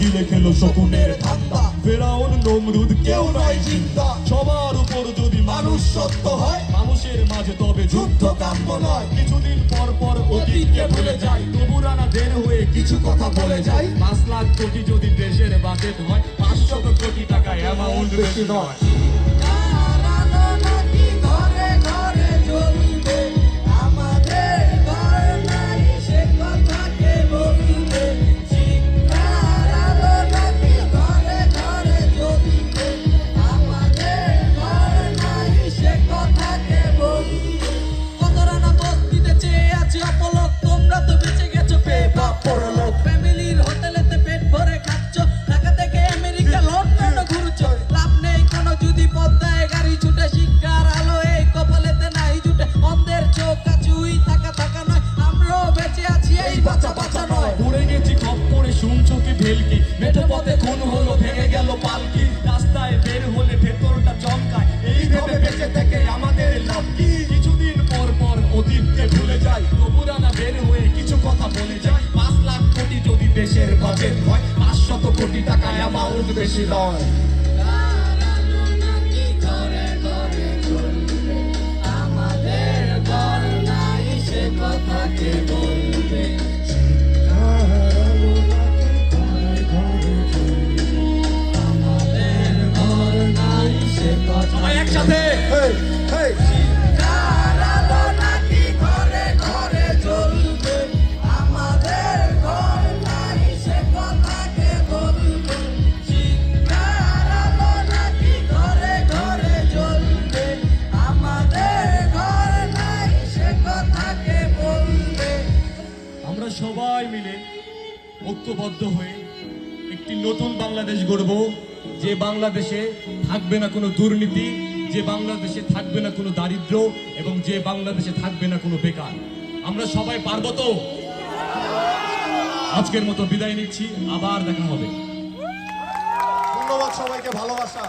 খেলে খেলো শকুনের ধান্দা ফেরাউন নমরুদ কেউ নয় চিন্তা। সবার উপর যদি মানুষ সত্য হয় মানুষের মাঝে তবে যুদ্ধ। কাম্য নয়। কিছুদিন পর পর অতীতকে ভুলে যায় তবু রানা দের হয়ে কিছু কথা বলে যায় পাঁচ লাখ কোটি যদি দেশের বাজেট হয় পাঁচশত কোটি টাকা অ্যামাউন্ট বেশি নয়। ভেলকি মেঠো পথে খুন হলো, ভেঙে গেল পালকি। রাস্তায় বের হলে ভেতরটা চমকায়। এই ভেবে বেঁচে থেকে আমাদের লাভ কি? কিছুদিন পর পর অতীতকে ভুলে যাই। তবু রানা বের হয়ে কিছু কথা বলে যায় পাঁচ লাখ কোটি যদি দেশের বাজেট হয় পাঁচশত কোটি টাকা অ্যামাউন্ট বেশি নয়। আমাদের বলবে সবাই মিলে ঐক্যবদ্ধ হয়ে একটি নতুন বাংলাদেশ গড়ব যে বাংলাদেশে থাকবে না কোনো দুর্নীতি যে বাংলাদেশে থাকবে না কোনো দারিদ্র এবং যে বাংলাদেশে থাকবে না কোনো বেকার। আমরা সবাই পারব তো? আজকের মতো বিদায় নিচ্ছি, আবার দেখা হবে। ধন্যবাদ সবাইকে, ভালোবাসা।